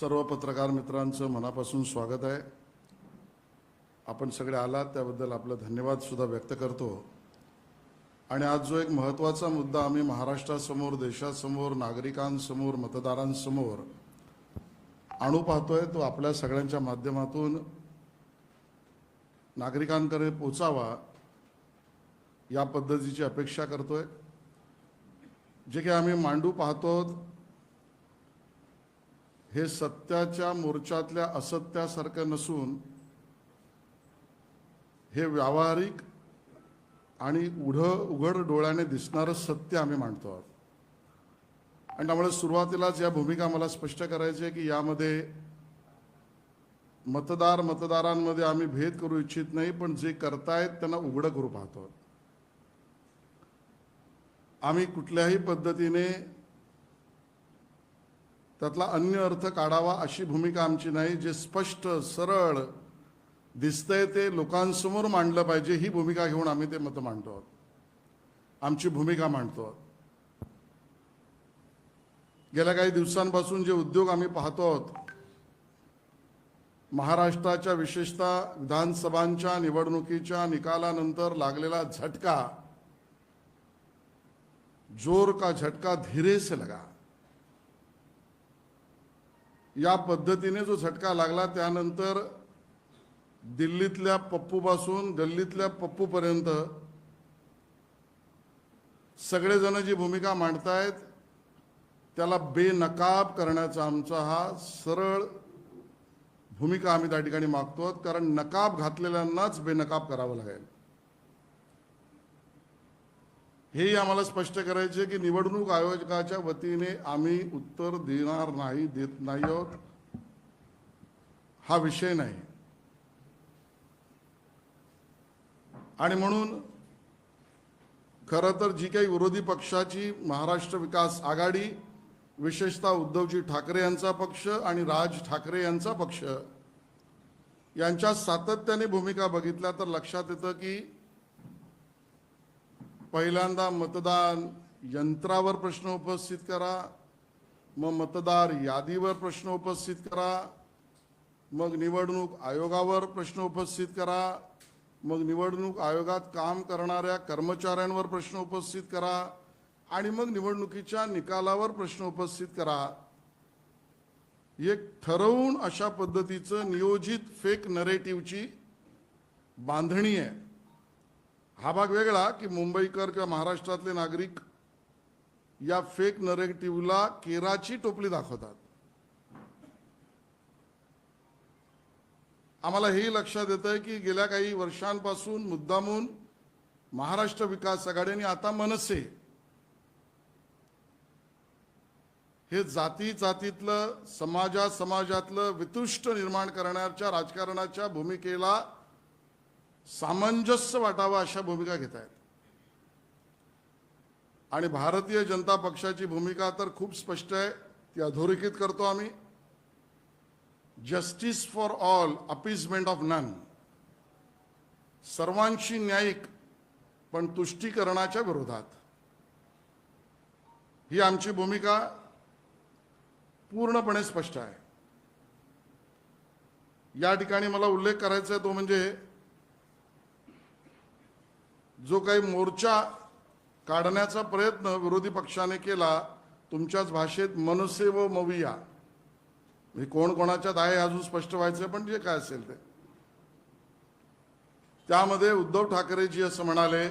सर्व पत्रकार मित्रांचं मनापासून स्वागत आहे. आपण सगळे आलात त्याबद्दल आपलं धन्यवाद सुद्धा व्यक्त करतो. आणि आज जो एक महत्त्वाचा मुद्दा आम्ही महाराष्ट्रासमोर देशासमोर नागरिकांसमोर मतदारांसमोर आणू पाहतोय तो आपल्या सगळ्यांच्या माध्यमातून नागरिकांकडे पोचावा या पद्धतीची अपेक्षा करतोय. जे काही आम्ही मांडू पाहतो हे सत्याच्या मोर्चातल्या असत्यासारखं नसून हे व्यावहारिक आणि उढ उघड डोळ्याने दिसणारं सत्य आम्ही मांडतो आहोत. आणि त्यामुळे सुरुवातीलाच या भूमिका मला स्पष्ट करायची आहे की यामध्ये मतदार मतदारांमध्ये आम्ही भेद करू इच्छित नाही पण जे करतायत त्यांना उघडं करू पाहतो आम्ही कुठल्याही पद्धतीने त्यातला अन्य अर्थ काढावा अशी भूमिका आमची नाही जे स्पष्ट सरळ दिसतंय ते लोकांसमोर मांडलं पाहिजे ही भूमिका घेऊन आम्ही ते मतं मांडतो आहोत. आमची भूमिका मांडतो आहोत. गेल्या काही दिवसांपासून जे उद्योग आम्ही पाहतो आहोत महाराष्ट्राच्या विशेषतः विधानसभांच्या निवडणुकीच्या निकालानंतर लागलेला झटका जोर का झटका धीरे से लगा या पद्धतीने जो झटका लागला त्यानंतर दिल्लीतल्या पप्पूपासून गल्लीतल्या पप्पूपर्यंत सगळेजण जी भूमिका मांडतायत त्याला बेनकाब करण्याचा आमचा हा सरळ भूमिका आम्ही त्या ठिकाणी मागतो कारण नकाब घातलेल्यांनाच बेनकाब करावं लागेल. हेही आम्हाला स्पष्ट करायचे की निवडणूक आयोगाच्या वतीने आम्ही उत्तर देणार नाही देत नाही आहोत. हा विषय नाही. आणि म्हणून खरं तर जी काही विरोधी पक्षाची महाराष्ट्र विकास आघाडी विशेषतः उद्धवजी ठाकरे यांचा पक्ष आणि राज ठाकरे यांचा पक्ष यांच्या सातत्याने भूमिका बघितल्या तर लक्षात येतं की पहिल्यांदा मतदान यंत्रावर प्रश्न उपस्थित करा. मग मतदार यादीवर प्रश्न उपस्थित करा. मग निवडणूक आयोगावर प्रश्न उपस्थित करा. मग निवडणूक आयोगात काम करणाऱ्या कर्मचाऱ्यांवर प्रश्न उपस्थित करा. आणि मग निवडणुकीच्या निकालावर प्रश्न उपस्थित करा. एक ठरवून अशा पद्धतीचं नियोजित फेक नरेटिव्हची बांधणी आहे. हा भाग वेगळा की मुंबईकर किंवा महाराष्ट्रातले नागरिक या फेक नरेटिव्हला केराची टोपली दाखवतात. आम्हाला हेही लक्षात येत आहे की गेल्या काही वर्षांपासून मुद्दामून महाराष्ट्र विकास आघाडी आणि आता मनसे हे जाती जातीतलं समाजा समाजातलं वितुष्ट निर्माण करण्याच्या राजकारणाच्या भूमिकेला सामंजस्य वाटावं अशा भूमिका घेत आहेत. आणि भारतीय जनता पक्षाची भूमिका तर खूप स्पष्ट आहे ती अधोरेखित करतो आम्ही. Justice for all appeasement of none सर्वांशी न्यायिक पण तुष्टीकरणाच्या विरोधात. ही आमची भूमिका पूर्णपणे स्पष्ट आहे. या ठिकाणी मला उल्लेख करायचा आहे तो म्हणजे जो काही मोर्चा काढण्याचा प्रयत्न विरोधी पक्षाने केला तुमच्याच भाषेत मनसे व मविया. म्हणजे कोण कोणाच्यात आहे अजून स्पष्ट व्हायचं पण जे काय असेल ते. त्यामध्ये उद्धव ठाकरेजी असं म्हणाले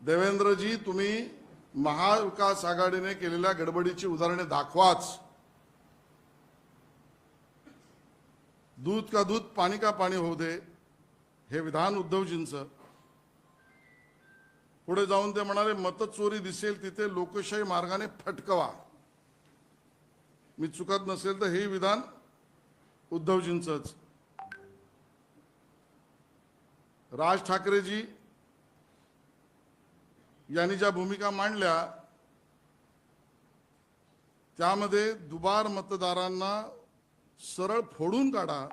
देवेंद्रजी तुम्ही महाविकास आघाडीने केलेल्या गडबडीची उदाहरणे दाखवाच. दूध का दूध पाणी का पाणी होऊ दे. हे विधान उद्धवजींचं. पुढे जाऊन ते म्हणाले मतचोरी दिसेल तिथे लोकशाही मार्गाने फटकवा. मी चुकत नसेल तर हे विधान उद्धवजींचंच. राज ठाकरेजी यांनी ज्या भूमिका मांडल्या त्यामध्ये दुबार मतदारांना सरळ फोडून काढा.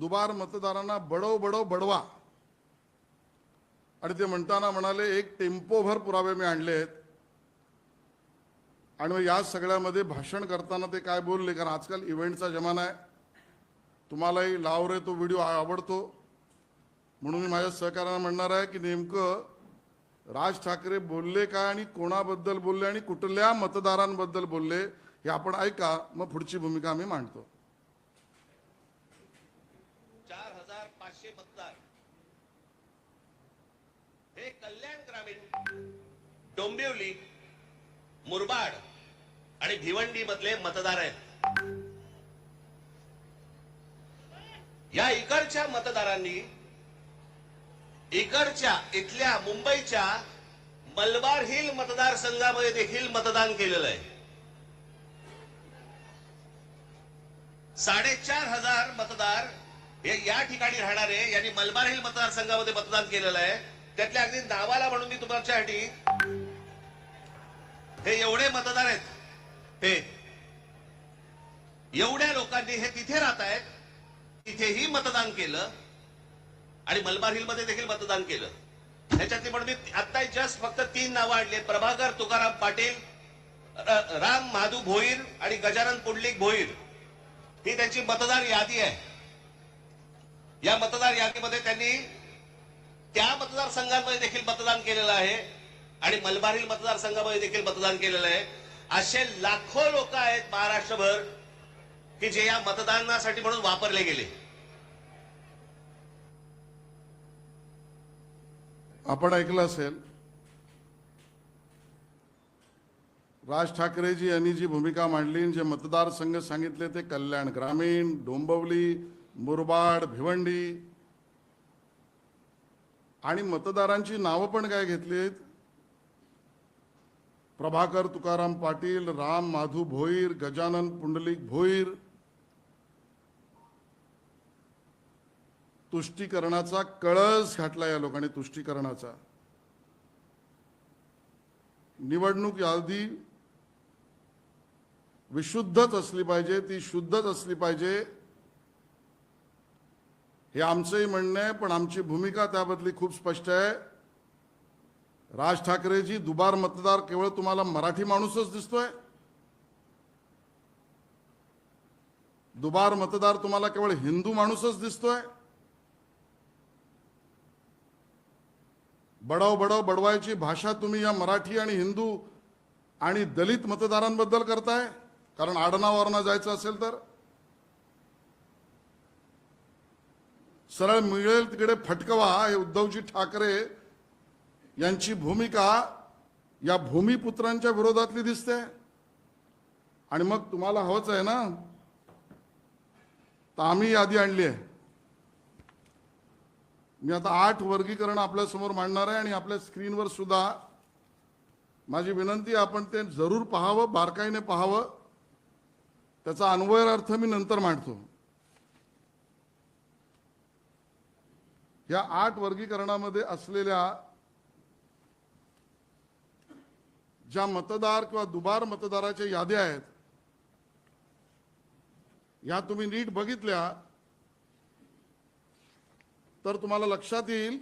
दुबार मतदारांना बडव बडव बडवा. आणि ते म्हणताना म्हणाले एक टेम्पोभर पुरावे मी आणले आहेत. आणि मग या सगळ्यामध्ये भाषण करताना ते काय बोलले? कारण आजकाल इव्हेंटचा जमाना आहे. तुम्हालाही लाव रे तो व्हिडिओ आवडतो. म्हणून मी माझ्या सहकार्यांना म्हणणार आहे की नेमकं राज ठाकरे बोलले काय आणि कोणाबद्दल बोलले आणि कुठल्या मतदारांबद्दल बोलले हे आपण ऐका. मग पुढची भूमिका आम्ही मांडतो चार हजार पाचशे मतदार हे कल्याण ग्रामीण डोंबिवली मुरबाड आणि भिवंडी मधले मतदार आहेत. या इकडच्या मतदारांनी इकडच्या इथल्या मुंबईच्या मलबार हिल मतदारसंघामध्ये देखील मतदान केलेलं आहे. साडेचार हजार मतदार हे या ठिकाणी राहणारे यांनी मलबार हिल मतदारसंघामध्ये मतदान केलेलं आहे. त्यातल्या अगदी नावाला म्हणून मी तुमच्यासाठी हे एवढे मतदार आहेत. हे एवढ्या लोकांनी हे तिथे राहत आहेत तिथेही मतदान केलं आणि मलबार हिलमध्ये देखील मतदान केलं. त्याच्यातली म्हणून मी आता जस्ट फक्त तीन नावं आणले प्रभाकर तुकाराम पाटील राम माधू भोईर आणि गजानन पुंडलिक भोईर. ही त्यांची मतदार यादी आहे. या मतदार यादीमध्ये त्यांनी त्या मतदारसंघांमध्ये देखील मतदान केलेलं आहे. आणि मलबारील मतदारसंघामध्ये देखील मतदान केलेलं आहे. असे लाखो लोक आहेत महाराष्ट्रभर की जे या मतदानासाठी म्हणून वापरले गेले. आपण ऐकलं असेल राज ठाकरेजी यांनी जी भूमिका मांडली जे मतदारसंघ सांगितले ते कल्याण ग्रामीण डोंबवली मुरबाड भिवंडी. आणि मतदारांची नावं पण काय घेतलीत? प्रभाकर तुकाराम पाटील राम माधू भोईर गजानन पुंडलिक भोईर. तुष्टीकरणाचा कळस घातला या लोकांनी तुष्टीकरणाचा. निवडणूक यादी विशुद्धच असली पाहिजे ती शुद्धच असली पाहिजे. हे आमचंही म्हणणं आहे पण आमची भूमिका त्याबद्दल खूप स्पष्ट आहे. राज ठाकरेजी दुबार मतदार केवळ तुम्हाला मराठी माणूसच दिसतोय. दुबार मतदार तुम्हाला केवळ हिंदू माणूसच दिसतोय. बडव बडव बडवायची भाषा तुम्ही या मराठी आणि हिंदू आणि दलित मतदारांबद्दल करताय. कारण आडनावारनं जायचं असेल तर. सरळ मिळेल तिकडे फटकवा हे उद्धवजी ठाकरे यांची भूमिका या भूमिपुत्रांच्या विरोधातली दिसते. आणि मग तुम्हाला हवंच आहे ना? तर आम्ही यादी आणली आहे. मी आता आठ वर्गीकरण आपल्यासमोर मांडणार आहे आणि आपल्या स्क्रीनवर सुद्धा माझी विनंती आपण ते जरूर पाहावं बारकाईने पाहावं. त्याचा अन्वयर अर्थ मी नंतर मांडतो. या आठ वर्गीकरणामध्ये असलेल्या ज्या मतदार किंवा दुबार मतदाराच्या याद्या आहेत या तुम्ही नीट बघितल्या तर तुम्हाला लक्षात येईल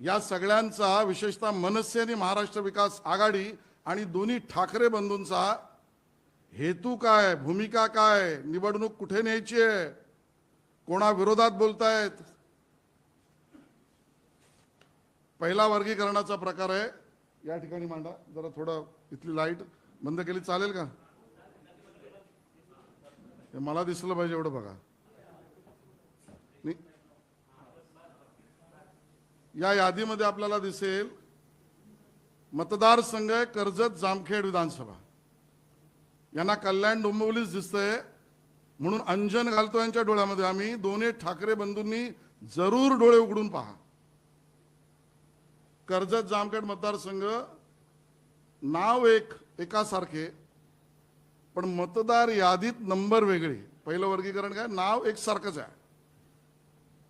या सगळ्यांचा विशेषतः मनसे आणि महाराष्ट्र विकास आघाडी आणि दोन्ही ठाकरे बंधूंचा हेतू काय भूमिका काय निवडणूक कुठे न्यायची आहे कोणा विरोधात बोलतायत पहिला वर्गीकरणाचा प्रकार आहे. या ठिकाणी मांडा. जरा थोडं इथली लाइट बंद केली. चालेल का? मला दिसलं पाहिजे एवढं बघा. या यादीमध्ये आपल्याला दिसेल मतदारसंघ आहे कर्जत जामखेड विधानसभा. यांना कल्याण डोंबिवलीच दिसतंय. म्हणून अंजन घालतो यांच्या डोळ्यामध्ये. आम्ही दोन्ही ठाकरे बंधूंनी जरूर डोळे उघडून पहा. कर्जत जामखेड मतदारसंघ नाव एक एकासारखे पण मतदार यादीत नंबर वेगळे. पहिलं वर्गीकरण काय? नाव एकसारखंच आहे.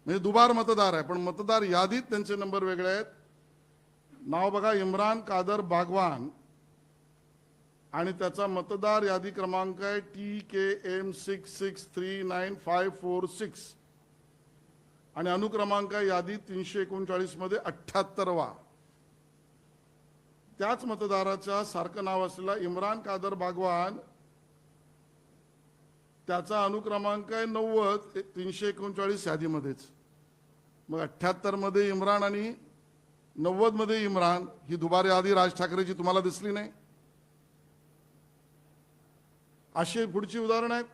म्हणजे दुबार मतदार आहे पण मतदार यादीत त्यांचे नंबर वेगळे आहेत. नाव बघा इम्रान कादर बागवान. आणि त्याचा मतदार यादी क्रमांक आहे T K M six six three nine five four six आणि अनुक्रमांक यादी तीनशे एकोणचाळीसमध्ये अठ्ठ्याहत्तरवा. त्याच मतदाराच्या सारखं नाव असलेला इम्रान कादर बागवान त्याचा अनुक्रमांक आहे नव्वद तीनशे एकोणचाळीस यादीमध्येच. मग अठ्ठ्याहत्तरमध्ये इम्रान आणि नव्वदमध्ये इम्रान ही दुबारी यादी राज ठाकरेची तुम्हाला दिसली नाही. अशी पुढची उदाहरण आहेत.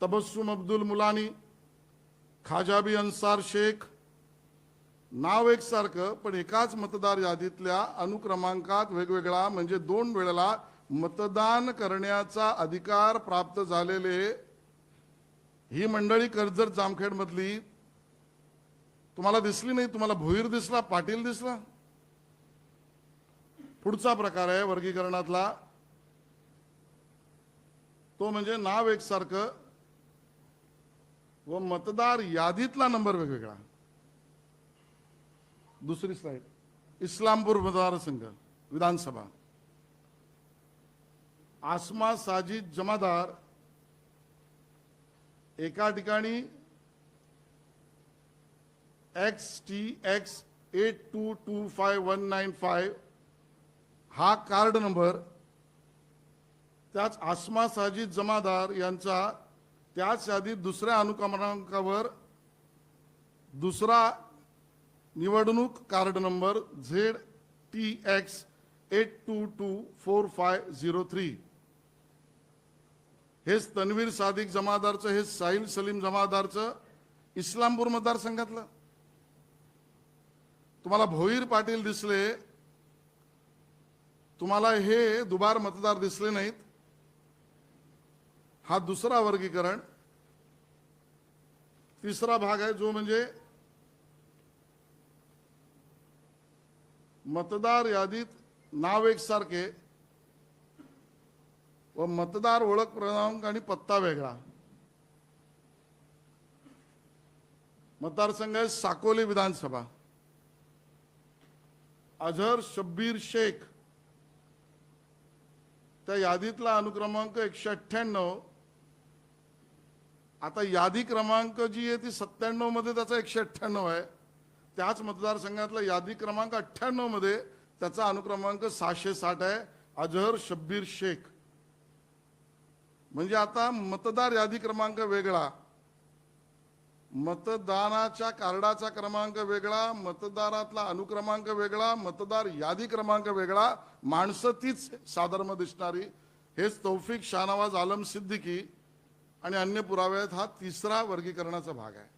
तबस्सुम अब्दुल मुलानी खाजाबी अन्सार शेख नाव एकसारखं पण एकाच मतदार यादीतल्या अनुक्रमांकात वेगवेगळा म्हणजे दोन वेळेला मतदान करण्याचा अधिकार प्राप्त झालेले ही मंडळी कर्जत जामखेड मधली तुम्हाला दिसली नाही तुम्हाला भोईर दिसला पाटील दिसला. पुढचा प्रकार आहे वर्गीकरणातला. तो म्हणजे नाव एकसारखं व मतदार यादीतला नंबर वेगवेगळा. दुसरी स्लाइड इस्लामपूर मतदारसंघ विधानसभा. आसमा साजिद जमादार एका ठिकाणी X T X eight two two five one nine five हा कार्ड नंबर त्याच आसमा साजिद जमादार यांचा त्याच यादीत दुसऱ्या अनुक्रमांकावर दुसरा निवडणूक card number Z T X eight two two four five zero three. हेच तन्वीर सादिक जमादारचं हे साहिल सलीम जमादारचं इस्लामपूर मतदारसंघातलं. तुम्हाला भोईर पाटील दिसले. तुम्हाला हे दुबार मतदार दिसले नाहीत. हा दुसरा वर्गीकरण. तिसरा भाग आहे जो म्हणजे मतदार यादीत नाव एकसारखे. व मतदार ओळख क्रमांक आणि पत्ता वेगळा. मतदारसंघ आहे साकोली विधानसभा. अझर शब्बीर शेख. त्या यादीतला अनुक्रमांक एकशे अठ्ठ्याण्णव. आता यादी क्रमांक जी आहे ती सत्त्याण्णवमध्ये त्याचा एकशे अठ्ठ्याण्णव आहे. त्याच मतदारसंघातला यादी क्रमांक अठ्ठ्याण्णवमध्ये त्याचा अनुक्रमांक सहाशे साठ आहे. अजहर शब्बीर शेख. म्हणजे आता मतदार यादी क्रमांक वेगळा. मतदानाच्या कार्डाचा क्रमांक वेगळा मतदारातला अनुक्रमांक वेगळा मतदार यादी क्रमांक वेगळा. माणसं तीच साधारण दिसणारी. हेच तौफिक शाहनवाज आलम सिद्दीकी आणि अन्य पुरावे आहेत हा तिसरा वर्गीकरणाचा भाग आहे.